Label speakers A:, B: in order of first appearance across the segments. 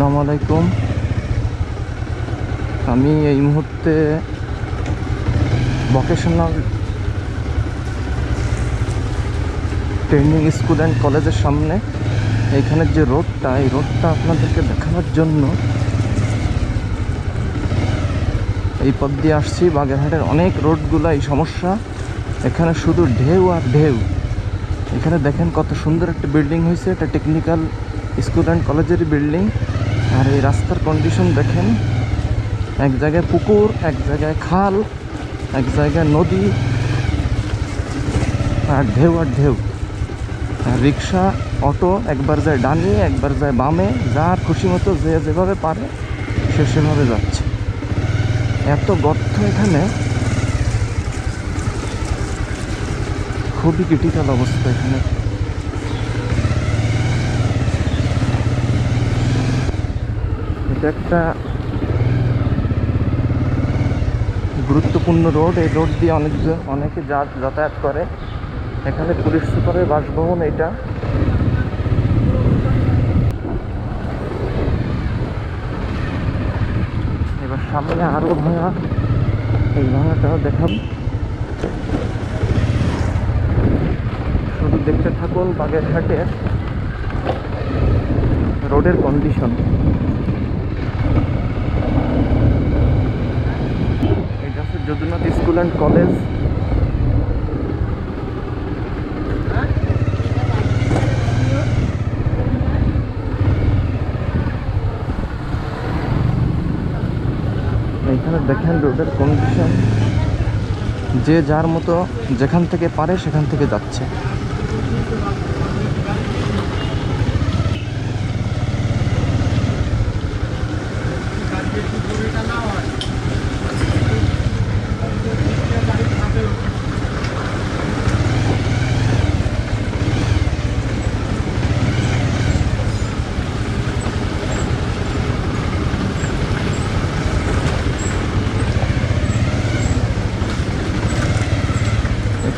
A: আসসালামু আলাইকুম। আমি এই মুহূর্তে ভোকেশনাল ট্রেনিং স্কুল অ্যান্ড কলেজের সামনে এইখানের যে রোডটা, এই রোডটা আপনাদেরকে দেখানোর জন্য এই পথ দিয়ে আসছি। বাগেরহাটের অনেক রোডগুলো এই সমস্যা। এখানে শুধু ঢেউ আর ঢেউ। এখানে দেখেন কত সুন্দর একটা বিল্ডিং হয়েছে। এটা টেকনিক্যাল স্কুল অ্যান্ড কলেজের বিল্ডিং আর এই রাস্তার কন্ডিশন দেখেন। এক জায়গায় পুকুর, এক জায়গায় খাল, এক জায়গায় নদী আর ঢেউ আর ঢেউ। রিক্সা, অটো একবার যায় ডানে, একবার যায় বামে, যার খুশি মতো যে যেভাবে পারে, সে সেভাবে যাচ্ছে। এত গর্ত এখানে। খুবই ক্রিটিক্যাল অবস্থা এখানে। এটা একটা গুরুত্বপূর্ণ রোড, এই রোড দিয়ে অনেক অনেকে যাতায়াত করে। এখানে পুলিশ সুপারের বাসভবন এটা। এবার সামনে আরও ভাঙা, এই ভাঙাটাও দেখাব। শুধু দেখতে থাকুন বাগেরহাটের রোডের কন্ডিশন এটা হচ্ছে যদুনাথ স্কুল অ্যান্ড কলেজ। এখানে দেখেন রোডের কন্ডিশন যে যার মতো যেখান থেকে পারে সেখান থেকে যাচ্ছে।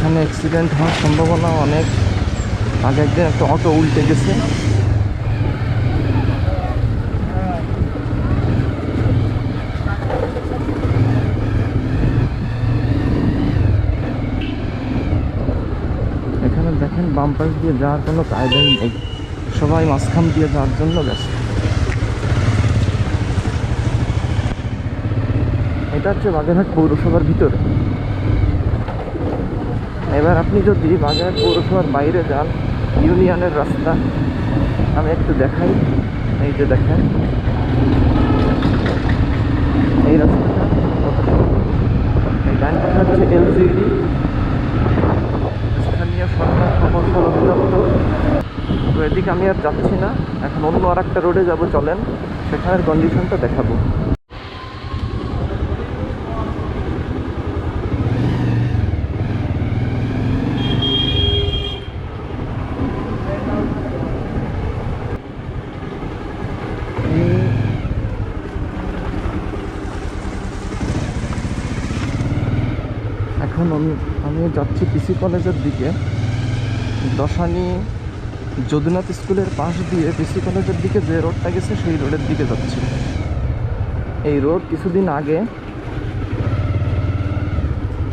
A: এখানে অ্যাক্সিডেন্ট হওয়ার সম্ভাবনা অনেক। আগে একদিন একটা অটো উল্টে গেছে। এখানে দেখেন বাম পাশ দিয়ে যাওয়ার কোনো কায়দাই নেই। সবাই মাঝখান দিয়ে যাওয়ার জন্য ব্যস্ত। এটা হচ্ছে বাগেরহাট পৌরসভার ভিতরে। এবার আপনি যদি বাজার, পৌরসভার বাইরে যান, ইউনিয়নের রাস্তা, আমি একটু দেখাই। এই যে দেখেন। এই রাস্তাটা। এই হচ্ছে এলসিডি। স্থানীয় সরকার প্রকল্প অধিদপ্তর। তো এদিকে আমি আর যাচ্ছি না। এখন অন্য আর একটা রোডে যাব, চলেন। সেখানের কন্ডিশনটা দেখাবো এই এখন আমি আমি যাচ্ছি পিসি কলেজের দিকে। দশানি যদুনাথ স্কুলের পাশ দিয়ে পিসি কলেজের দিকে যে রোডটা গেছে সেই রোডের দিকে যাচ্ছি। এই রোড কিছুদিন আগে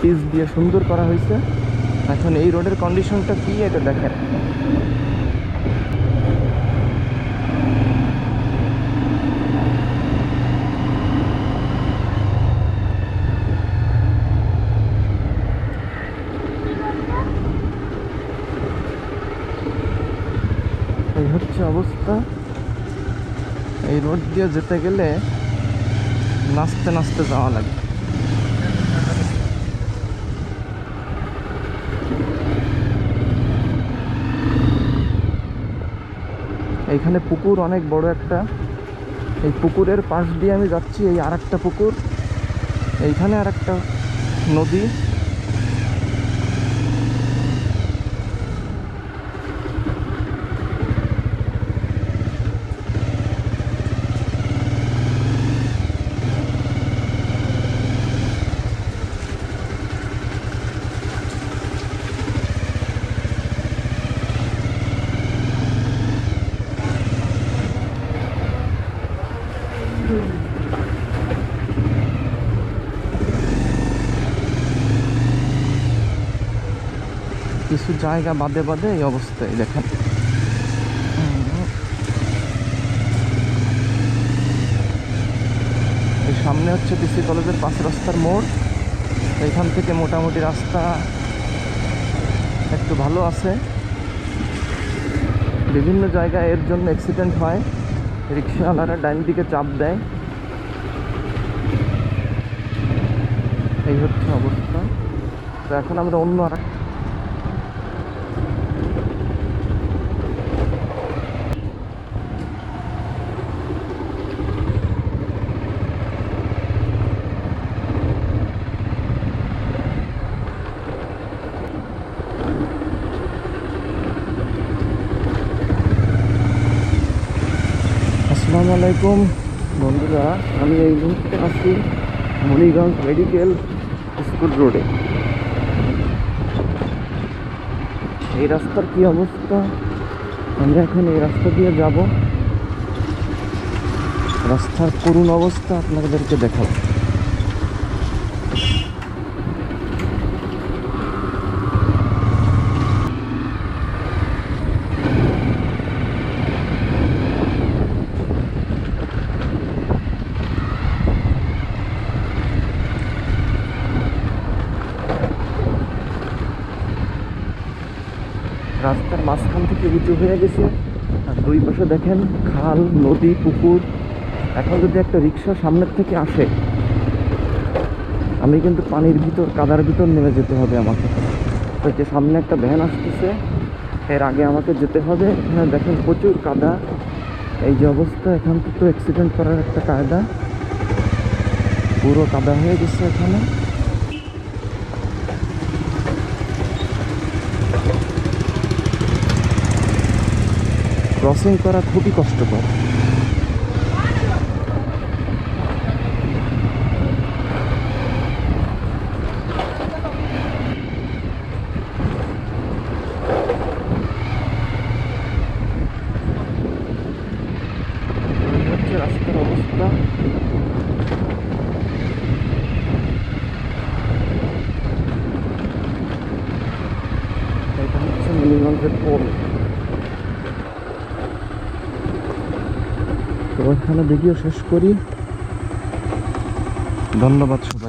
A: পিস দিয়ে সুন্দর করা হয়েছে। এখন এই রোডের কন্ডিশনটা কী এটা দেখেন এই হচ্ছে অবস্থা। এই রোড দিয়ে যেতে গেলে নাচতে নাচতে যাওয়া লাগে। এইখানে পুকুর অনেক বড় একটা। এই পুকুরের পাশ দিয়ে আমি যাচ্ছি, এই আর পুকুর। এইখানে আর একটা নদী। কিছু জায়গা বাদে বাদে এই অবস্থায়, দেখেন। সামনে হচ্ছে ডিসি কলেজের পাঁচ রাস্তার মোড়। এখান থেকে মোটামুটি রাস্তা একটু ভালো আছে। বিভিন্ন জায়গায় এর জন্য অ্যাক্সিডেন্ট হয়। রিক্সাওয়ালারা ডাইন দিকে চাপ দেয়। এই হচ্ছে অবস্থা। তো এখন আমরা অন্য আর আসসালামু আলাইকুম। বন্ধুরা, আমি এই মুহূর্তে আছি মণিগঞ্জ মেডিকেল স্কুল রোডে। এই রাস্তার কি অবস্থা? আমরা এখন এই রাস্তা দিয়ে যাব। রাস্তার করুণ অবস্থা আপনাদেরকে দেখাবো। রাস্তার মাঝখান থেকে উঁচু হয়ে গেছে। আর দুই পাশে দেখেন খাল, নদী, পুকুর। এখন যদি একটা রিক্সা সামনের থেকে আসে, আমি কিন্তু পানির ভিতর, কাদার ভিতর নেমে যেতে হবে আমাকে। তো যে সামনে একটা ভ্যান আসতেছে, এর আগে আমাকে যেতে হবে। এখানে দেখেন প্রচুর কাদা। এই যে অবস্থা, এখান থেকে তো অ্যাক্সিডেন্ট করার একটা কায়দা। পুরো কাদা হয়ে গেছে এখানে। ক্রসিং করা খুবই কষ্টকর। রাস্তার অবস্থা। এটা হচ্ছে মিনিগঞ্জের পোল তো এখানে ভিডিও শেষ করি। ধন্যবাদ সবাই